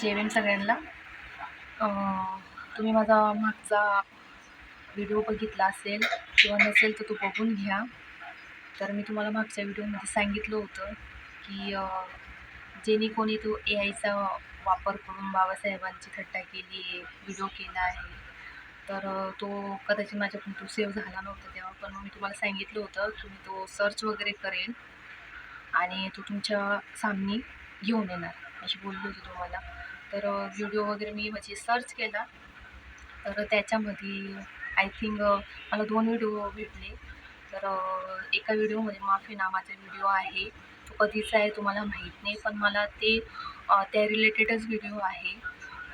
जेवेन सगळ्यांना. तुम्ही माझा मागचा व्हिडिओ बघितला असेल किंवा नसेल तर तो बघून घ्या. तर मी तुम्हाला मागच्या व्हिडिओमध्ये सांगितलं होतं की अं, जेणे कोणी तो ए आयचा वापर करून बाबासाहेबांची थट्टा केली आहे व्हिडिओ केला आहे तर तो कदाचित माझ्याकडून तो सेव्ह झाला नव्हता तेव्हा पण मग मी तुम्हाला सांगितलं होतं की मी तो सर्च वगैरे करेन आणि तो तुमच्या सामने घेऊन येणार. अशी बोलली होती तुम्हाला. तर व्हिडिओ वगैरे मी म्हणजे सर्च केला. तर त्याच्यामध्ये आय थिंक मला दोन व्हिडिओ भेटले. तर एका व्हिडिओमध्ये माफी नावाचा व्हिडिओ आहे. तो कधीचा आहे तुम्हाला माहीत नाही पण मला ते त्या रिलेटेडच व्हिडिओ आहे.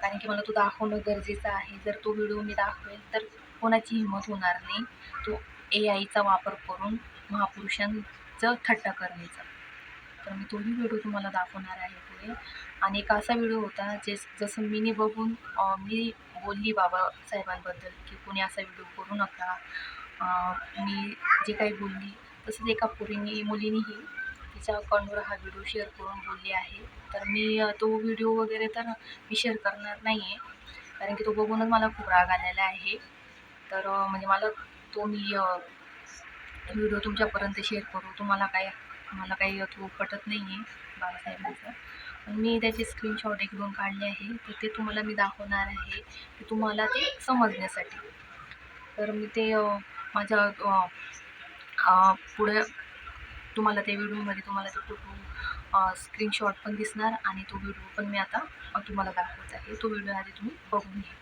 कारण की मला तो दाखवणं गरजेचं आहे. जर तो व्हिडिओ मी दाखवेल तर कोणाची हिंमत होणार नाही. तो ए आयचा वापर करून महापुरुषांचं थट्टा करण्याचा. तर मी तोही व्हिडिओ तुम्हाला दाखवणार आहे पुढे. आणि एक असा व्हिडिओ होता जे जसं मीने बघून मी बोलली बाबासाहेबांबद्दल की कोणी असा व्हिडिओ करू नका. मी जे काही बोलली तसंच एका पुरीने मुलीनेही तिच्या अकाउंटवर हा व्हिडिओ शेअर करून बोलली आहे. तर मी तो व्हिडिओ वगैरे तर मी शेअर करणार नाही आहे कारण की तो बघूनच मला खूप राग आलेला आहे. तर म्हणजे मला तो मी व्हिडिओ तुमच्यापर्यंत शेअर करू. तुम्हाला काय मला काही तो पटत नाही आहे बाबासाहेबांचं मी त्याचे स्क्रीनशॉट एक दोन काढले आहे. तर ते तुम्हाला मी दाखवणार आहे. की तुम्हाला ते समजण्यासाठी. तर मी ते माझ्या पुढे तुम्हाला त्या व्हिडिओमध्ये तुम्हाला ते फोटो स्क्रीनशॉट पण दिसणार आणि तो व्हिडिओ पण मी आता तुम्हाला दाखवत आहे. तो व्हिडिओ आधी तुम्ही बघून घ्या.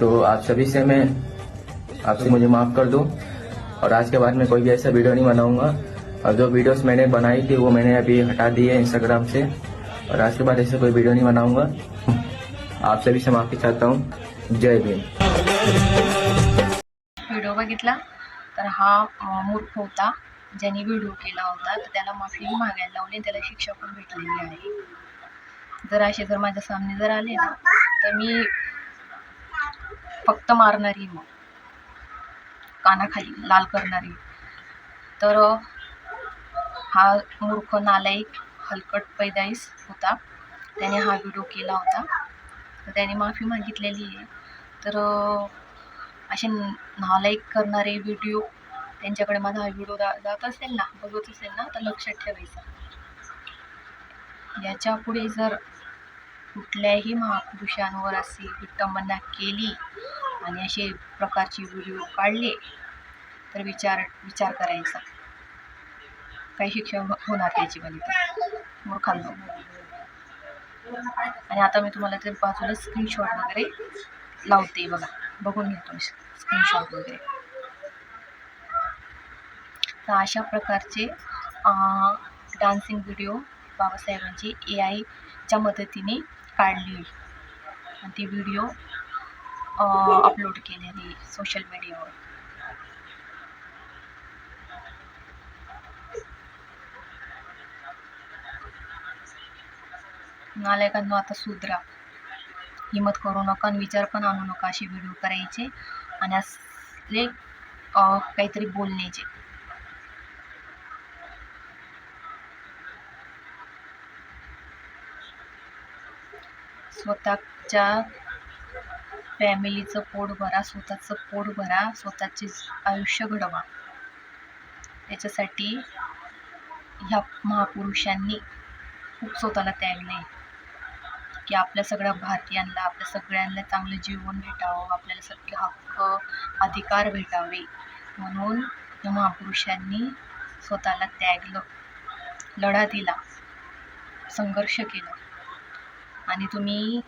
तो आप सभी से मैं आपसे मुझे माफ़ कर दो। और आज के बाद में कोई भी ऐसा वीडियो नहीं बनाऊँगा। और जो वीडियोस मैंने बनाई थी, वो मैंने अभी हटा दी है इंस्टाग्राम से। और आज के बाद ऐसा कोई वीडियो नहीं बनाऊँगा। आप सभी से माफ़ी चाहता हूँ। जय भीम। व्हिडिओ बघितला, तर हा मूर्ख होता, ज्याने व्हिडिओ केला होता, तर त्याला माफ़ी मागायला लावली त्याला शिक्षा पण भेटलेली आहे. जर असे जर माझ्या सामने जर आले ना, तर मी फक्त मारणारी मग. कानाखाली लाल करणारी. तर हा मूर्ख नालायक हलकट पैदाईस होता. त्याने हा व्हिडिओ केला होता. तर त्याने माफी मागितलेली आहे. तर असे नालायक करणारे व्हिडिओ त्यांच्याकडे माझा हा व्हिडिओ दा जात असेल ना बघत असेल ना तर लक्षात ठेवायचं. याच्यापुढे जर कुठल्याही महापुरुषांवर अशी विटंबना केली आणि असे प्रकारचे व्हिडिओ काढले तर विचार विचार करायचा. काही शिक्षण हो-, होणार त्याची बघितलं मूर्खांना. आणि आता मी तुम्हाला ते बाजूला स्क्रीनशॉट वगैरे लावते बघा. बघून घेतो मी स्क्रीनशॉट वगैरे. तर अशा प्रकारचे डान्सिंग व्हिडिओ बाबासाहेबांची ए आयच्या मदतीने काढली. आणि ती व्हिडिओ अपलोड केलेली सोशल मीडियावर नालायकांनो आता सुधरा. हिंमत करू नका आणि विचार पण आणू नका असे व्हिडिओ करायचे आणि असले काहीतरी बोलण्याचे. स्वतःच्या फॅमिलीचं पोट भरा स्वतःचं पोट भरा स्वतःचे आयुष्य घडवा. याच्यासाठी ह्या महापुरुषांनी खूप स्वतःला त्यागले की आपल्या सगळ्या भारतीयांना आपल्या सगळ्यांना चांगलं जीवन भेटावं आपल्याला सगळे हक्क अधिकार भेटावे. म्हणून या महापुरुषांनी स्वतःला त्यागलं लढा दिला संघर्ष केला. आणि तुम्ही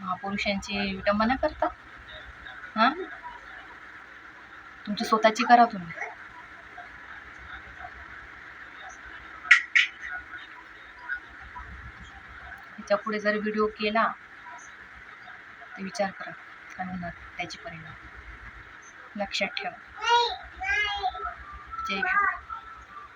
महापुरुषांची विटंबना करता? हां? तुमची स्वतःची करा तुम्ही. त्या पुढे जर व्हिडिओ केला तर विचार करा. पण होणार त्याचे परिणाम लक्षात ठेवा. जय